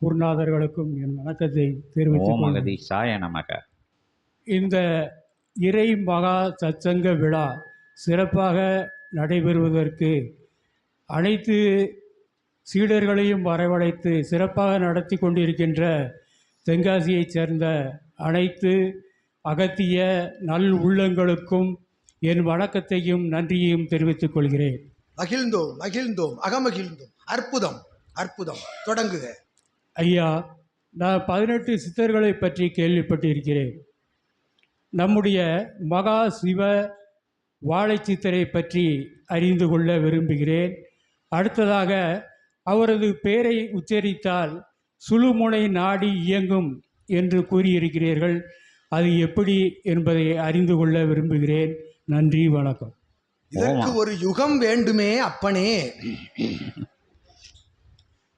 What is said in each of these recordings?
குருநாதர்களுக்கும் என் வணக்கத்தை. அகதீஷாய நமக. இந்த இறை மகா சத்சங்க விழா சிறப்பாக நடைபெறுவதற்கு அனைத்து சீடர்களையும் வரவழைத்து சிறப்பாக நடத்தி கொண்டிருக்கின்ற தென்காசியைச் சேர்ந்த அனைத்து அகத்திய நல் உள்ளங்களுக்கும் என் வணக்கத்தையும் நன்றியையும் தெரிவித்துக் கொள்கிறேன். மகிழ்ந்தோம் மகிழ்ந்தோம் அகமகிழ்ந்தோம். அற்புதம் அற்புதம். தொடங்குக. ஐயா நான் பதினெட்டு சித்தர்களை பற்றி கேள்விப்பட்டிருக்கிறேன். நம்முடைய மகா சிவ வாழைச்சித்தரை பற்றி அறிந்து கொள்ள விரும்புகிறேன். அடுத்ததாக அவரது பெயரை உச்சரித்தால் சுழுமுனை நாடி இயங்கும் என்று கூறியிருக்கிறீர்கள். அது எப்படி என்பதை அறிந்து கொள்ள விரும்புகிறேன். நன்றி வணக்கம். இதற்கு ஒரு யுகம் வேண்டுமே அப்பனே.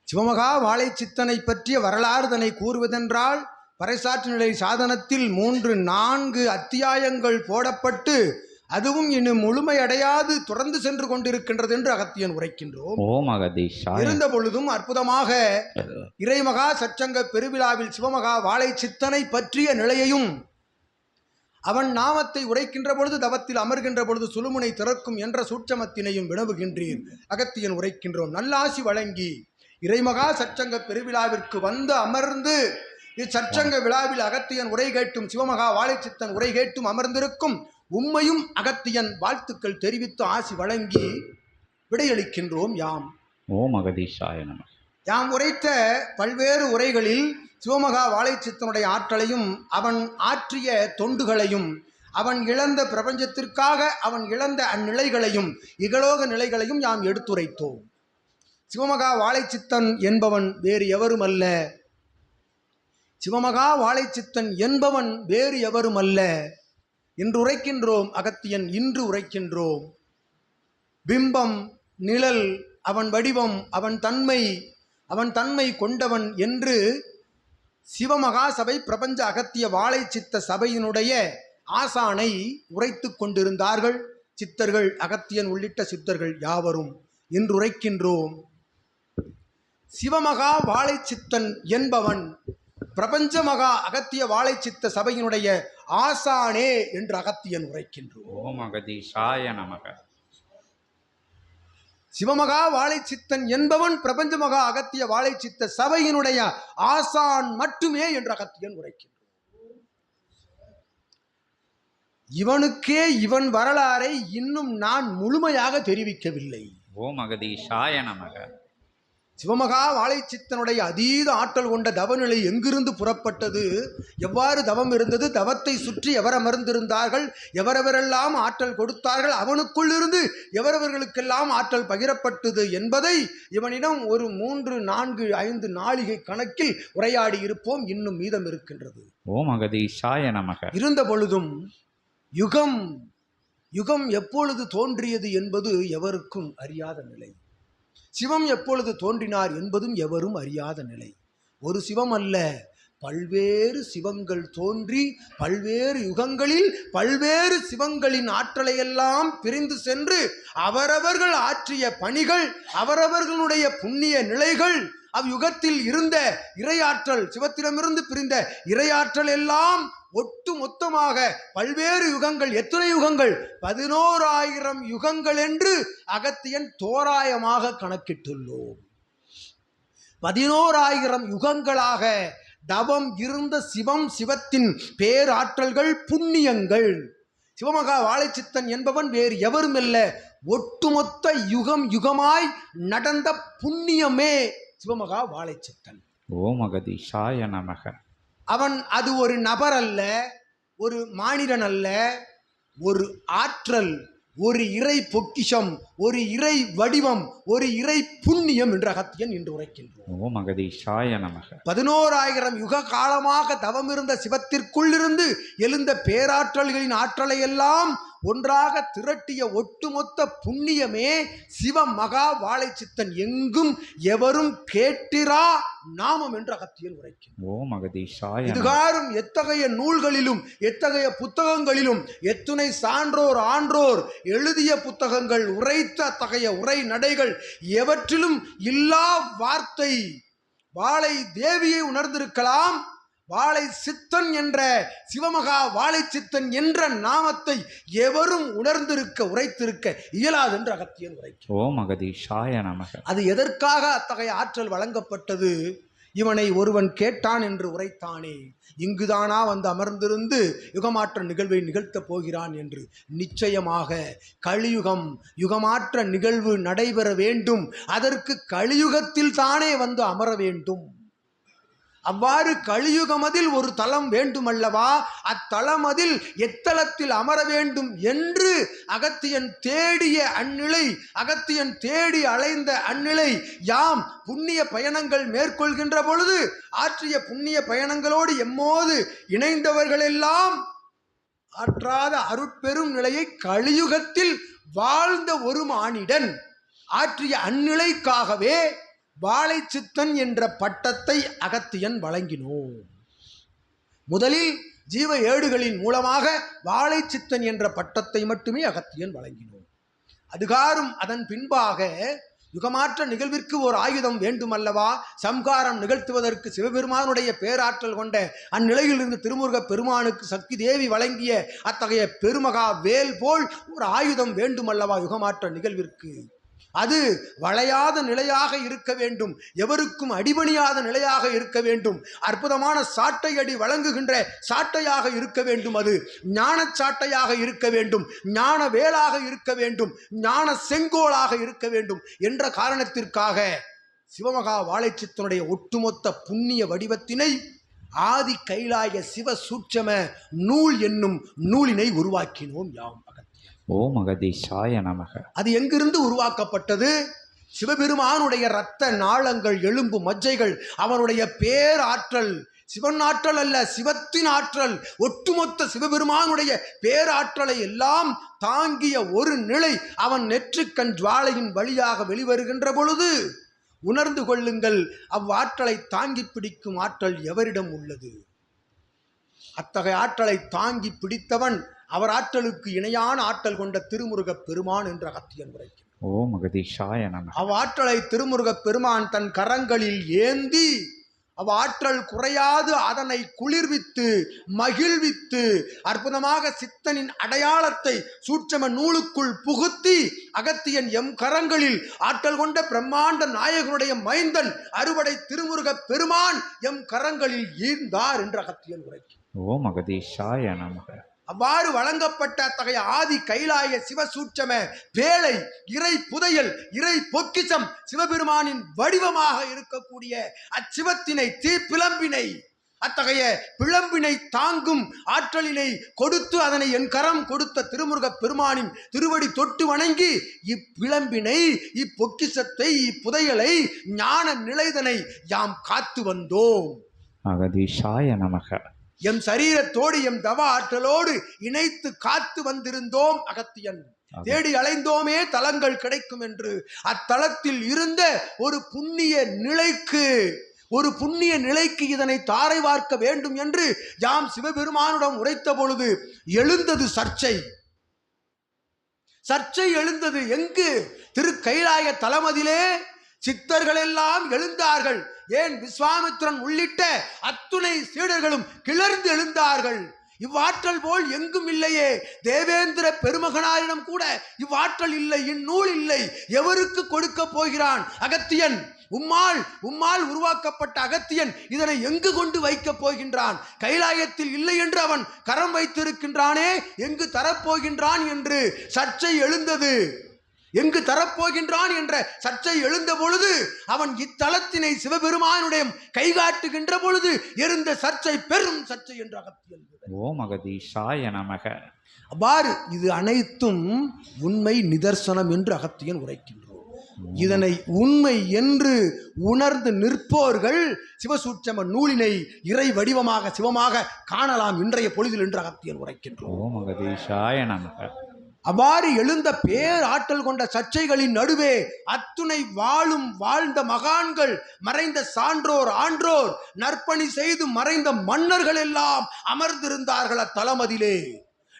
சிவமகா வாழைச்சித்தனை பற்றிய வரலாறு தன்னை கூறுவதென்றால் பறைசாற்று நிலை சாதனத்தில் மூன்று நான்கு அத்தியாயங்கள் போடப்பட்டு அதுவும் இன்னும் முழுமையடையாது தொடர்ந்து சென்று கொண்டிருக்கின்றது என்று அகத்தியன் உரைக்கின்றோம். இருந்த பொழுதும் அற்புதமாக இறைமகா சச்சங்க பெருவிழாவில் சிவமகா வாழை சித்தனை பற்றிய நிலையையும் அவன் நாமத்தை உரைக்கின்ற பொழுது தவத்தில் அமர்கின்ற பொழுது சுழுமுனை திறக்கும் என்ற சூட்சமத்தினையும் வினவுகின்றீர் அகத்தியன் உரைக்கின்றோம். நல்லாசி வழங்கி இறைமகா சச்சங்க பெருவிழாவிற்கு வந்து அமர்ந்து இச்சச்சங்க விழாவில் அகத்தியன் உரை கேட்டும் சிவமகா வாழைச்சித்தன் உரை கேட்டும் அமர்ந்திருக்கும் உம்மையும் அகத்தியன் வாழ்த்துக்கள் தெரிவித்து ஆசி வழங்கி விடையளிக்கின்றோம் யாம். ஓம் அகதீஷாய நமக யாம் உரைத்த பல்வேறு உரைகளில் சிவமகா வாழைச்சித்தனுடைய ஆற்றலையும் அவன் ஆற்றிய தொண்டுகளையும் அவன் இழந்த பிரபஞ்சத்திற்காக அவன் இழந்த அந்நிலைகளையும் இகலோக நிலைகளையும் யாம் எடுத்துரைத்தோம். சிவமகா வாழைச்சித்தன் என்பவன் வேறு எவரும் அல்ல சிவமகா வாழைச்சித்தன் என்பவன் வேறு எவரும் அல்ல இன்று உரைக்கின்றோம் அகத்தியன் இன்று உரைக்கின்றோம். பிம்பம் நிழல் அவன் வடிவம் அவன் தன்மை அவன் தன்மை கொண்டவன் என்று சிவமகா சபை பிரபஞ்ச அகத்திய வாழை சித்த சபையினுடைய ஆசானை உரைத்து கொண்டிருந்தார்கள். சித்தர்கள் அகத்தியன் உள்ளிட்ட சித்தர்கள் யாவரும் என்று உரைக்கின்றோம். சிவமகா வாழை சித்தன் என்பவன் பிரபஞ்ச மகா அகத்திய வாழை சித்த சபையினுடைய ஆசானே என்று அகத்தியன் உரைக்கின்றோம். ஓம் அகதீஷாய நமக. சிவமகா வாழைச்சித்தன் என்பவன் பிரபஞ்ச மகா அகத்திய வாழைச்சித்த சபையினுடைய ஆசான் மட்டுமே என்று அகத்தியன் உரைக்கின்றான் இவனுக்கே இவன் வரலாறை இன்னும் நான் முழுமையாக தெரிவிக்கவில்லை. ஓம் அகதீஷாய நமக. சிவமகா வாழைச்சித்தனுடைய அதீத ஆற்றல் கொண்ட தவநிலை எங்கிருந்து புறப்பட்டது? எவ்வாறு தவம் இருந்தது? தவத்தை சுற்றி எவர் அமர்ந்திருந்தார்கள்? எவரெவரெல்லாம் ஆற்றல் கொடுத்தார்கள்? அவனுக்குள்ளிருந்து எவரவர்களுக்கெல்லாம் ஆற்றல் பகிரப்பட்டது என்பதை இவனிடம் ஒரு மூன்று நான்கு ஐந்து நாளிகை கணக்கில் உரையாடி இருப்போம். இன்னும் மீதம் இருக்கின்றது. ஓம் அகதீஷாய நமக. இருந்த பொழுதும் யுகம் யுகம் எப்பொழுது தோன்றியது என்பது எவருக்கும் அறியாத நிலை. சிவம் எப்பொழுது தோன்றினார் என்பதும் எவரும் அறியாத நிலை. ஒரு சிவம் அல்ல பல்வேறு சிவங்கள் தோன்றி பல்வேறு யுகங்களில் பல்வேறு சிவங்களின் ஆற்றலையெல்லாம் பிரிந்து சென்று அவரவர்கள் ஆற்றிய பணிகள் அவரவர்களுடைய புண்ணிய நிலைகள் அவ்யுகத்தில் இருந்த இறையாற்றல் சிவத்திடமிருந்து பிரிந்த இறையாற்றல் எல்லாம் ஒட்டு மொத்தமாக பல்வேறு யுகங்கள் எத்தனை யுகங்கள்? பதினோராயிரம் யுகங்கள் என்று அகத்தியன் தோராயமாக கணக்கிட்டுள்ளோம். பதினோராயிரம் யுகங்களாக தவம் இருந்த சிவம் சிவத்தின் பேராற்றல்கள் புண்ணியங்கள். சிவமகா வாழைச்சித்தன் என்பவன் வேறு எவரும் அல்ல. ஒட்டுமொத்த யுகம் யுகமாய் நடந்த புண்ணியமே சிவமகா வாழைச்சித்தன். ஓம் சாய நமக. அவன் அது ஒரு நபர் அல்ல ஒரு மானிடன் அல்ல ஒரு ஆற்றல் ஒரு இறை பொக்கிஷம் ஒரு இறை வடிவம் ஒரு இறை புண்ணியம் என்று அகத்தியன் இன்று உரைக்கின்றோம். பதினோராயிரம் யுக காலமாக தவமிருந்த சிவத்திற்குள்ளிருந்து எழுந்த பேராற்றல்களின் ஆற்றலை எல்லாம் ஒன்றாக திரட்டிய ஒட்டுமொத்த புண்ணியமே சிவ மகா வாழைச்சித்தன் எங்கும் எவரும் கேட்டிரா நாமம் என்று அகத்தியன் உரைக்கின்றோம் ஓம் அகதீஷாய நமக இதுகாரும் எத்தகைய நூல்களிலும் எத்தகைய புத்தகங்களிலும் எத்துணை சான்றோர் ஆன்றோர் எழுதிய புத்தகங்கள் உரைத்த அத்தகைய உரை நடைகள் எவற்றிலும் இல்லா வார்த்தை வாழை தேவியை உணர்ந்திருக்கலாம் வாழை சித்தன் என்ற சிவமகா வாழை சித்தன் என்ற நாமத்தை எவரும் உணர்ந்திருக்க உரைத்திருக்க இயலாது என்று அகத்தியன் உரைக்கும் ஓம் அகதீஷாய நமக. அது எதற்காக அத்தகைய ஆற்றல் வழங்கப்பட்டது? இவனை ஒருவன் கேட்டான் என்று உரைத்தானே. இங்குதானா வந்து அமர்ந்திருந்து யுகமாற்ற நிகழ்வை நிகழ்த்தப் போகிறான் என்று. நிச்சயமாக கலியுகம் யுகமாற்ற நிகழ்வு நடைபெற வேண்டும். அதற்கு கலியுகத்தில் தானே வந்து அமர வேண்டும். அவ்வாறு கலியுகமதில் ஒரு தலம் வேண்டுமல்லவா? அத்தலமதில் எத்தலத்தில் அமர வேண்டும் என்று அகத்தியன் தேடிய அந்நிலை அகத்தியன் தேடி அலைந்த அந்நிலை யாம் புண்ணிய பயணங்கள் மேற்கொள்கின்ற பொழுது ஆற்றிய புண்ணிய பயணங்களோடு எம்மோது இணைந்தவர்களெல்லாம் ஆற்றாத அருட்பெரும் நிலையை கலியுகத்தில் வாழ்ந்த ஒரு மானிடன். ஆற்றிய அந்நிலைக்காகவே வாழைச்சித்தன் என்ற பட்டத்தை அகத்தியன் வழங்கினோம். முதலில் ஜீவ ஏடுகளின் மூலமாக வாழைச்சித்தன் என்ற பட்டத்தை மட்டுமே அகத்தியன் வழங்கினோம். அதுகாரும் அதன் பின்பாக யுகமாற்ற நிகழ்விற்கு ஓர் ஆயுதம் வேண்டுமல்லவா? சம்காரம் நிகழ்த்துவதற்கு சிவபெருமானுடைய பேராற்றல் கொண்ட அந்நிலையிலிருந்து திருமுருகப் பெருமானுக்கு சக்தி தேவி வழங்கிய அத்தகைய பெருமகா வேல் போல் ஒரு ஆயுதம் வேண்டுமல்லவா யுகமாற்ற நிகழ்விற்கு? அது வளையாத நிலையாக இருக்க வேண்டும். எவருக்கும் அடிபணியாத நிலையாக இருக்க வேண்டும். அற்புதமான சாட்டை அடி வழங்குகின்ற சாட்டையாக இருக்க வேண்டும் அது. ஞான சாட்டையாக இருக்க வேண்டும். ஞான வேலாக இருக்க வேண்டும். ஞான செங்கோலாக இருக்க வேண்டும் என்ற காரணத்திற்காக சிவமகா வாழைச்சித்தனுடைய ஒட்டுமொத்த புண்ணிய வடிவத்தினை ஆதி கைலாய சிவ சூட்சம நூல் என்னும் நூலினை உருவாக்கினோம் யாம். ஓ ஓம் நமக. அது எங்கிருந்து உருவாக்கப்பட்டது? சிவபெருமானுடைய இரத்த நாளங்கள் எலும்பு மஜ்ஜைகள் அவனுடைய பேராற்றல். சிவன் ஆற்றல் அல்ல சிவத்தின் ஆற்றல். ஒட்டுமொத்த சிவபெருமானுடைய பேராற்றலை எல்லாம் தாங்கிய ஒரு நிலை அவன் நெற்றுக்கண் ஜுவாலையின் வழியாக வெளிவருகின்ற பொழுது உணர்ந்து கொள்ளுங்கள் அவ்வாற்றலை தாங்கி பிடிக்கும் ஆற்றல் எவரிடம் உள்ளது? அத்தகைய ஆற்றலை தாங்கி பிடித்தவன் அவர் ஆற்றலுக்கு இணையான ஆற்றல் கொண்ட திருமுருகப் பெருமான் என்ற அகத்தியன் உரைக்கிறார் ஓம் அகதீஷாய நமக அவ்வாற்றலை திருமுருகப் பெருமான் தன் கரங்களில் ஏந்தி அவ்வாற்றல் குறையாது அதனை குளிர்வித்து மகிழ்வித்து அற்புதமாக சித்தனின் அடையாளத்தை சூட்சம நூலுக்குள் புகுத்தி அகத்தியன் எம் கரங்களில் ஆற்றல் கொண்ட பிரம்மாண்ட நாயகனுடைய மைந்தன் அறுவடை திருமுருகப் பெருமான் எம் கரங்களில் ஈர்ந்தார் என்று அகத்தியன் உரைக்கிறார் ஓம் அகதீஷாய நமக அவ்வாறு வழங்கப்பட்ட அத்தகைய ஆதி கைலாய சிவசூட்சம வேலை இறை புதையல் இறை பொக்கிசம் சிவபெருமானின் வடிவமாக இருக்கக்கூடிய அச்சிவத்தினை தீப்பிளம்பினை அத்தகைய பிளம்பினை தாங்கும் ஆற்றலினை கொடுத்து அதனை என் கரம் கொடுத்த திருமுருகப் பெருமானின் திருவடி தொட்டு வணங்கி இப்பிளம்பினை இப்பொக்கிசத்தை இப்புதையலை ஞான நிலைதனை யாம் காத்து வந்தோம். அகதீஷாய நமக. எம் சரீரத்தோடு எம் தவ ஆற்றலோடு இணைத்து காத்து வந்திருந்தோம் அகத்தியன். தேடி அலைந்தோமே தலங்கள் கிடைக்கும் என்று. அத்தலத்தில் இருந்த ஒரு புண்ணிய நிலைக்கு ஒரு புண்ணிய நிலைக்கு இதனை தாரை வார்க்க வேண்டும் என்று யாம் சிவபெருமானிடம் உரைத்த பொழுது எழுந்தது சர்ச்சை. சர்ச்சை எழுந்தது எங்கு? திரு கைலாய தலமதிலே சித்தர்கள் எல்லாம் எழுந்தார்கள். ஏன் விஸ்வாமித்திரன் உள்ளிட்ட அத்துணை சீடர்களும் கிளர்ந்து எழுந்தார்கள்? இவ்வாற்றல் போல் எங்கும் இல்லையே. தேவேந்திர பெருமகனாரிடம் கூட இவ்வாற்றல் இல்லை இந்நூல் இல்லை. எவருக்கு கொடுக்க போகிறான்? அகத்தியன். உம்மால் உம்மால் உருவாக்கப்பட்ட அகத்தியன் இதனை எங்கு கொண்டு வைக்கப் போகின்றான்? கைலாயத்தில் இல்லை என்று அவன் கரம் வைத்திருக்கின்றானே எங்கு தரப்போகின்றான் என்று சர்ச்சை எழுந்தது. எங்கு தரப்போகின்றான் என்ற சர்ச்சை எழுந்த பொழுது அவன் இத்தலத்தினை சிவபெருமானுடைய கைகாட்டுகின்ற பொழுது இருந்த சர்ச்சை பெரும் சர்ச்சை என்று அகத்தியன் ஓம் அகதீஷாய நமக. அவ்வாறு இது அனைத்தும் உண்மை நிதர்சனம் என்று அகத்தியன் உரைக்கின்றோம். இதனை உண்மை என்று உணர்ந்து நிற்போர்கள் சிவசூட்சம நூலினை இறை வடிவமாக சிவமாக காணலாம் இன்றைய பொழுதில் என்று அகத்தியன் உரைக்கின்றோம். ஓம் அகதீஷாய நமக. அவ்வாறு எழுந்த பேராற்றல் கொண்ட சர்ச்சைகளின் நடுவே அத்துணை வாழும் வாழ்ந்த மகான்கள் மறைந்த சான்றோர் ஆன்றோர் நற்பணி செய்து மறைந்த மன்னர்கள் எல்லாம் அமர்ந்திருந்தார்கள் அத்தலமதிலே.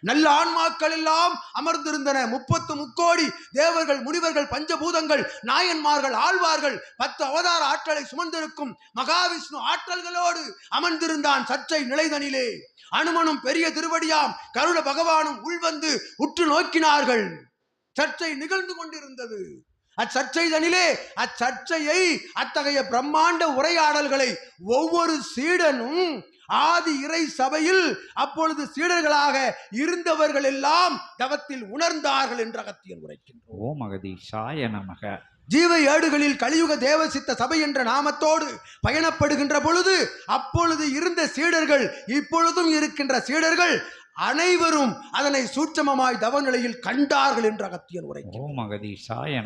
நல்ல ஆன்மாக்கள் எல்லாம் அமர்ந்திருந்தன. முப்பத்து முக்கோடி தேவர்கள் முனிவர்கள் பஞ்சபூதங்கள் நாயன்மார்கள் ஆழ்வார்கள் பத்து அவதார ஆற்றலை சுமந்திருக்கும் மகாவிஷ்ணு ஆற்றல்களோடு அமர்ந்திருந்தான் சர்ச்சை நிலைதனிலே. அனுமனும் பெரிய திருவடியாம் கருட பகவானும் உள்வந்து உற்று நோக்கினார்கள். சர்ச்சை நிகழ்ந்து கொண்டிருந்தது. அச்சர்ச்சைதனிலே அச்சர்ச்சையை அத்தகைய பிரம்மாண்ட உரையாடல்களை ஒவ்வொரு சீடனும் ஆதி இறை சபையில் அப்பொழுது சீடர்களாக இருந்தவர்கள் எல்லாம் தவத்தில் உணர்ந்தார்கள் என்று அகத்தியன் உரைக்கின்றோம். ஓம் அகதீஷாய நமக. ஜீவ ஏடுகளில் கலியுக தேவசித்த சபை என்ற நாமத்தோடு பயணப்படுகின்ற பொழுது அப்பொழுது இருந்த சீடர்கள் இப்பொழுதும் இருக்கின்ற சீடர்கள் அனைவரும் அதனை சூட்சமமாய் தவநிலையில் கண்டார்கள் என்று அகத்தியன்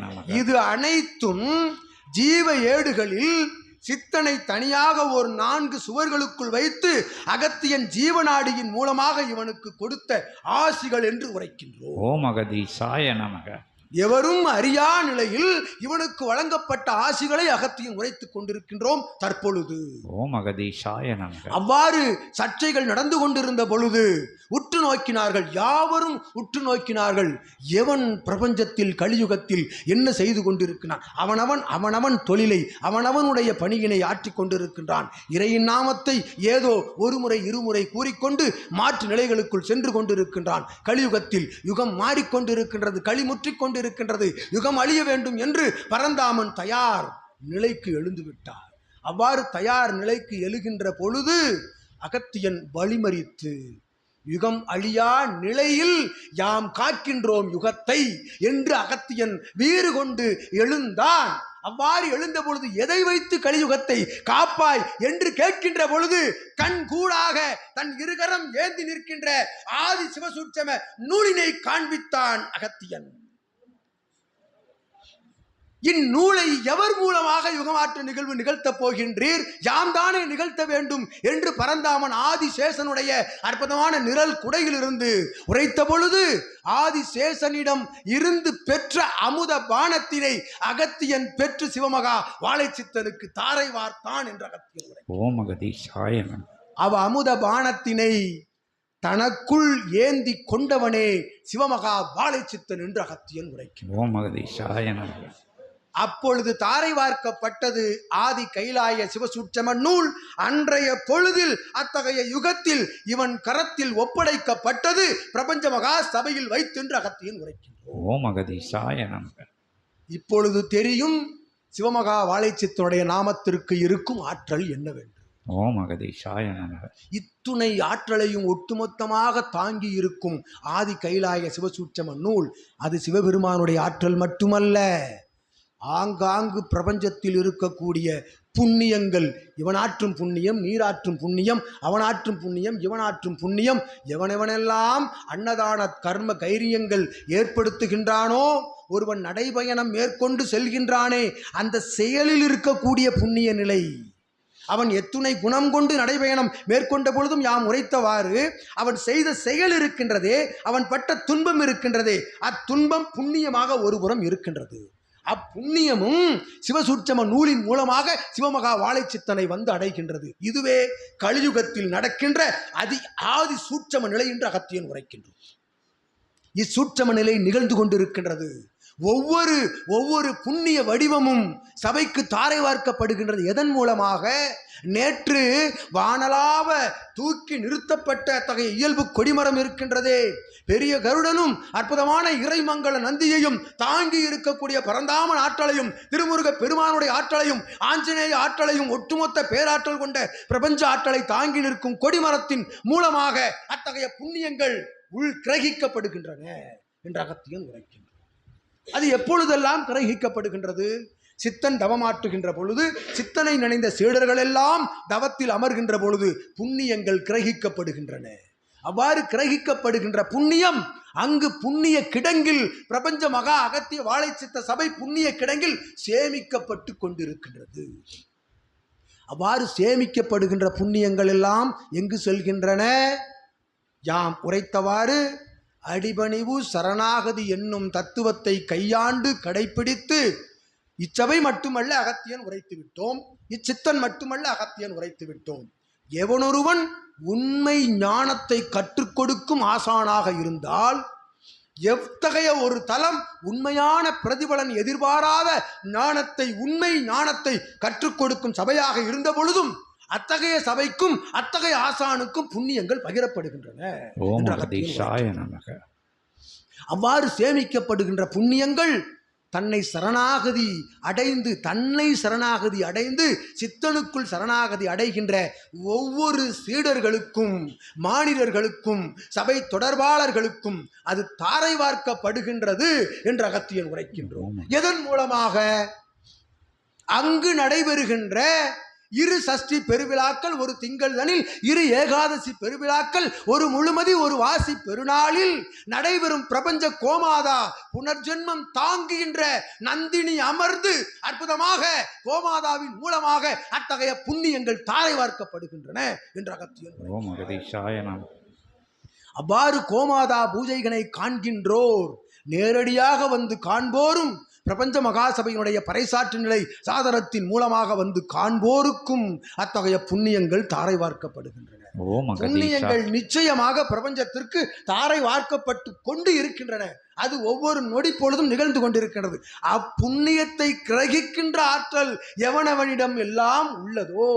நமக. இது அனைத்தும் ஜீவ ஏடுகளில் சித்தனை தனியாக ஒரு நான்கு சுவர்களுக்குள் வைத்து அகத்தியன் ஜீவநாடியின் மூலமாக இவனுக்கு கொடுத்த ஆசிகள் என்று உரைக்கின்றோம். ஓம் சாய நமக. எவரும் அறியா நிலையில் இவனுக்கு வழங்கப்பட்ட ஆசிகளை அகத்தியன் உரைத்துக் கொண்டிருக்கின்றோம் தற்பொழுது. ஓம் அகதீஷாய அவ்வாறு சர்ச்சைகள் நடந்து கொண்டிருந்த பொழுது உற்று நோக்கினார்கள் யாவரும் உற்று நோக்கினார்கள் எவன் பிரபஞ்சத்தில் கலியுகத்தில் என்ன செய்து கொண்டிருக்கிறான்? அவனவன் அவனவன் தொழிலை அவனவனுடைய பணியினை ஆற்றிக் கொண்டிருக்கின்றான். இறையின் நாமத்தை ஏதோ ஒரு முறை இருமுறை கூறிக்கொண்டு மாற்று நிலைகளுக்குள் சென்று கொண்டிருக்கின்றான். கலியுகத்தில் யுகம் மாறிக்கொண்டிருக்கின்றது களி முற்றிக் இருக்கின்றது. யுகம் அழிய வேண்டும் என்று பரந்தாமன் தயார் நிலைக்கு எழுந்து விட்டார் அவ்வாறு தயார் நிலைக்கு எழுகின்ற பொழுது அகத்தியன் வழிமறித்து யுகம் அழியா நிலையில் யாம் காக்கின்றோம் யுகத்தை என்று அகத்தியன் வீறு கொண்டு எழுந்தான். அவ்வாறு எழுந்த பொழுது எதை வைத்து கலியுகத்தை காப்பாய் என்று கேட்கின்ற பொழுது கண் கூடாக தன் இருகரம் ஏந்தி நிற்கின்ற ஆதி சிவசூட்சம நூலினை காண்பித்தான் அகத்தியன். இந்நூலை எவர் மூலமாக யுகமாற்று நிகழ்வு நிகழ்த்தப் போகின்றீர்? யாம் தானே நிகழ்த்த வேண்டும் என்று பரந்தாமன் ஆதிசேஷனுடைய அற்புதமான நிழல் குடையிலிருந்து உரைத்த பொழுது ஆதிசேஷனிடம் இருந்து பெற்ற அமுத பானத்தினை அகத்தியன் பெற்று சிவமகா வாழைச்சித்தனுக்கு தாரை வார்த்தான் என்று அகத்தியன் உரை. ஓம் அகதீஷாய நமக அவ அமுத பானத்தினை தனக்குள் ஏந்தி கொண்டவனே சிவமகா வாழைச்சித்தன் என்று அகத்தியன் உரைக்கிறான். ஓம் அகதீஷாய நமக அப்பொழுது தாரை வார்க்கப்பட்டது ஆதி கைலாய சிவசூட்சம நூல். அன்றைய பொழுதில் அத்தகைய யுகத்தில் இவன் கரத்தில் ஒப்படைக்கப்பட்டது பிரபஞ்ச மகா சபையில் வைத்தென்று அகத்தியன் உரைக்கின்றோம். ஓம் அகதீஷாய நமக. இப்பொழுது தெரியும் சிவமகா வாழைச்சித்தனுடைய நாமத்திற்கு இருக்கும் ஆற்றல் என்னவென்று. ஓம் அகதீஷாய நமக. இத்துணை ஆற்றலையும் ஒட்டுமொத்தமாக தாங்கி இருக்கும் ஆதி கைலாய சிவசூட்சம நூல். அது சிவபெருமானுடைய ஆற்றல் மட்டுமல்ல. ஆங்காங்கு பிரபஞ்சத்தில் இருக்கக்கூடிய புண்ணியங்கள். இவனாற்றும் புண்ணியம் நீராற்றும் புண்ணியம் அவனாற்றும் புண்ணியம் இவனாற்றும் புண்ணியம். எவனெவனெல்லாம் அன்னதான கர்ம கைரியங்கள் ஏற்படுத்துகின்றானோ ஒருவன் நடைபயணம் மேற்கொண்டு செல்கின்றானே அந்த செயலில் இருக்கக்கூடிய புண்ணிய நிலை. அவன் எத்துணை குணம் கொண்டு நடைபயணம் மேற்கொண்ட பொழுதும் யாம் உரைத்தவாறு அவன் செய்த செயல் இருக்கின்றதே அவன் பட்ட துன்பம் இருக்கின்றதே அத்துன்பம் புண்ணியமாக ஒருபுறம் இருக்கின்றது. அப்புண்ணியமும் சிவசூட்சம நூலின் மூலமாக சிவமகா வாழைச்சித்தனை வந்து அடைகின்றது. இதுவே கலியுகத்தில் நடக்கின்ற அதி ஆதி சூட்சம நிலை என்று அகத்தியன் உரைக்கின்றோம் இச்சூட்சம நிலை நிகழ்ந்து கொண்டிருக்கின்றது. ஒவ்வொரு ஒவ்வொரு புண்ணிய வடிவமும் சபைக்கு தாரை வார்க்கப்படுகின்றது. எதன் மூலமாக? நேற்று வானலாவ தூக்கி நிறுத்தப்பட்ட அத்தகைய இயல்பு கொடிமரம் இருக்கின்றதே. பெரிய கருடனும் அற்புதமான இறைமங்கல நந்தியையும் தாங்கி இருக்கக்கூடிய பரந்தாமன் ஆற்றலையும் திருமுருக பெருமானுடைய ஆற்றலையும் ஆஞ்சநேய ஆற்றலையும் ஒட்டுமொத்த பேராற்றல் கொண்ட பிரபஞ்ச ஆற்றலை தாங்கி நிற்கும் கொடிமரத்தின் மூலமாக அத்தகைய புண்ணியங்கள் உள் கிரகிக்கப்படுகின்றன. என்ற அகத்தியன் உரைக்கும் அது எப்பொழுதெல்லாம் கிரகிக்கப்படுகின்றது? சித்தன் தவமாற்றுகின்ற பொழுது சித்தனை நினைந்த சீடர்கள் எல்லாம் தவத்தில் அமர்கின்ற பொழுது புண்ணியங்கள் கிரகிக்கப்படுகின்றன. அவ்வாறு கிரகிக்கப்படுகின்ற புண்ணியம் அங்கு புண்ணிய கிடங்கில் பிரபஞ்ச மகா அகத்திய வாழைச்சித்த சபை புண்ணிய கிடங்கில் சேமிக்கப்பட்டு கொண்டிருக்கின்றது. அவ்வாறு சேமிக்கப்படுகின்ற புண்ணியங்கள் எல்லாம் எங்கு செல்கின்றன? யாம் உரைத்தவாறு அடிபணிவு சரணாகதி என்னும் தத்துவத்தை கையாண்டு கடைப்பிடித்து இச்சபை மட்டுமல்ல அகத்தியன் உரைத்து விட்டோம். இச்சித்தன் மட்டுமல்ல அகத்தியன் உரைத்து விட்டோம். எவனொருவன் உண்மை ஞானத்தை கற்றுக் கொடுக்கும் ஆசானாக இருந்தால் எத்தகைய ஒரு தலம் உண்மையான பிரதிபலன் எதிர்பாராத ஞானத்தை உண்மை ஞானத்தை கற்றுக் கொடுக்கும் சபையாக இருந்த பொழுதும் அத்தகைய சபைக்கும் அத்தகைய ஆசானுக்கும் புண்ணியங்கள் பகிரப்படுகின்றன அவ்வாறு சேமிக்கப்படுகின்ற புண்ணியங்கள் தன்னை சரணாகதி அடைந்து தன்னை சரணாகதி அடைந்து சித்தனுக்குள் சரணாகதி அடைகின்ற ஒவ்வொரு சீடர்களுக்கும் மானிடர்களுக்கும் சபை தொடர்பாளர்களுக்கும் அது தாரை வார்க்கப்படுகின்றது என்று அகத்தியன் உரைக்கின்றோம். எதன் மூலமாக? அங்கு நடைபெறுகின்ற இரு சஷ்டி பெருவிழாக்கள் ஒரு திங்கள்தனில் இரு ஏகாதசி பெருவிழாக்கள் ஒரு முழுமதி ஒரு வாசி பெருநாளில் நடைபெறும் பிரபஞ்ச கோமாதா புனர்ஜென்மம் தாங்குகின்ற நந்தினி அமர்ந்து அற்புதமாக கோமாதாவின் மூலமாக அத்தகைய புண்ணியங்கள் தாரை வார்க்கப்படுகின்றன என்று அகத்தியன் அவ்வாறு கோமாதா பூஜைகளை காண்கின்றோர் நேரடியாக வந்து காண்போரும் பிரபஞ்ச மகாசபையினுடைய பறைசாற்று நிலை சாதனத்தின் மூலமாக வந்து காண்போருக்கும் அத்தகைய புண்ணியங்கள் தாரை வார்க்கப்படுகின்றன. புண்ணியங்கள் நிச்சயமாக பிரபஞ்சத்திற்கு தாரை வார்க்கப்பட்டு கொண்டு இருக்கின்றன. அது ஒவ்வொரு நொடி பொழுதும் நிகழ்ந்து கொண்டிருக்கிறது அப்புண்ணியத்தை கிரகிக்கின்ற ஆற்றல் எவனவனிடம் எல்லாம் உள்ளதோ?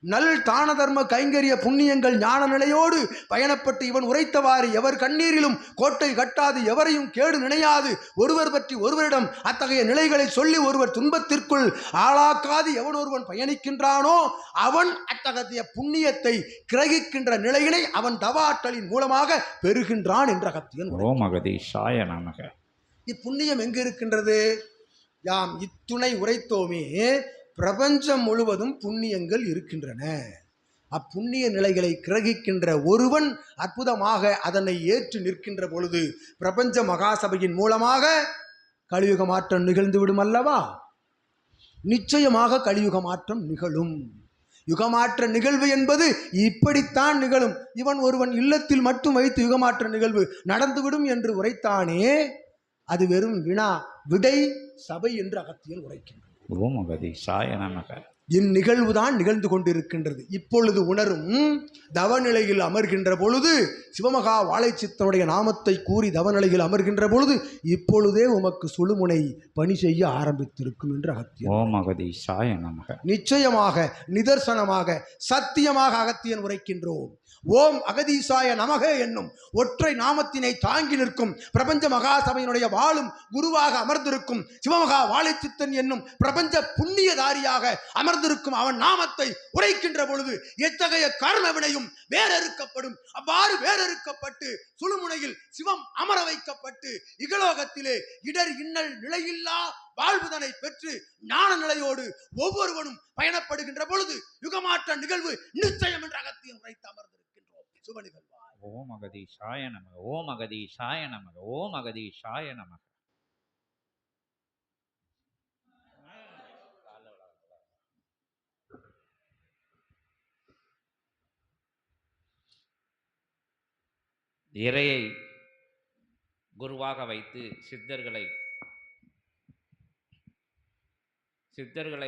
நல் தான தர்ம கைங்கரிய புண்ணியங்கள் ஞான நிலையோடு பயணப்பட்டு இவன் உரைத்தவாறு எவர் கண்ணீரிலும் கோட்டை கட்டாது எவரையும் கேடு நினையாது. ஒருவர் பற்றி ஒருவரிடம் அத்தகைய நிலைகளை சொல்லி ஒருவர் துன்பத்திற்குள் ஆளாக்காது எவன் ஒருவன் பயணிக்கின்றானோ அவன் அத்தகைய புண்ணியத்தை கிரகிக்கின்ற நிலையினை அவன் தவாற்றலின் மூலமாக பெறுகின்றான் என்ற அகத்தியன் உரை. ஓம் அகதீஷாய நமக. இப்புண்ணியம் எங்கு இருக்கின்றது யாம் இத்துணை உரைத்தோமே பிரபஞ்சம் முழுவதும் புண்ணியங்கள் இருக்கின்றன. அப்புண்ணிய நிலைகளை கிரகிக்கின்ற ஒருவன் அற்புதமாக அதனை ஏற்று நிற்கின்ற பொழுது பிரபஞ்ச மகாசபையின் மூலமாக கலியுக மாற்றம் நிகழ்ந்துவிடும் அல்லவா நிச்சயமாக கலியுக மாற்றம் நிகழும். யுகமாற்ற நிகழ்வு என்பது இப்படித்தான் நிகழும். இவன் ஒருவன் இல்லத்தில் மட்டும் வைத்து யுகமாற்ற நிகழ்வு நடந்துவிடும் என்று உரைத்தானே அது வெறும் வினா விடை சபை என்று அகத்தியல் உரைக்கின்றான் ஓம் அகதீஷாய நமக. இந்நிகழ்வுதான் நிகழ்ந்து கொண்டிருக்கின்றது. இப்பொழுது உணரும் தவநிலையில் அமர்கின்ற பொழுது சிவமகா வாழைச்சித்தனுடைய நாமத்தை கூறி தவநிலையில் அமர்கின்ற பொழுது இப்பொழுதே உமக்கு சுழுமுனை பணி செய்ய ஆரம்பித்திருக்கும் என்று அகத்தியன். ஓம் அகதீஷாய நமக. நிச்சயமாக நிதர்சனமாக சத்தியமாக அகத்தியன் உரைக்கின்றோம். ஓம் அகதீசாய நமக என்னும் ஒற்றை நாமத்தினை தாங்கி நிற்கும் பிரபஞ்ச மகாசபையினுடைய வாழும் குருவாக அமர்ந்திருக்கும் சிவமகா வாழைச்சித்தன் என்னும் பிரபஞ்ச புண்ணியதாரியாக அமர்ந்திருக்கும் அவன் நாமத்தை உரைக்கின்ற பொழுது எத்தகைய கர்ம வினையும் வேறறுக்கப்படும். அவ்வாறு வேறறுக்கப்பட்டு சுழுமுனையில் சிவம் அமர வைக்கப்பட்டு இகலோகத்திலே இடர் இன்னல் நிலையில்லா வாழ்வுதனை பெற்று ஞான நிலையோடு ஒவ்வொருவனும் பயணப்படுகின்ற பொழுது யுகமாற்ற நிகழ்வு நிச்சயம் என்ற அகத்தியம் உரைத்து அமர்ந்திருக்கின்றோம் சுப நிகழ்வாய் ஓம் அகதீஷாய நமக ஓம் அகதீஷாய நமக ஓம் அகதீஷாய நமக. இறையை குருவாக வைத்து சித்தர்களை சித்தர்களை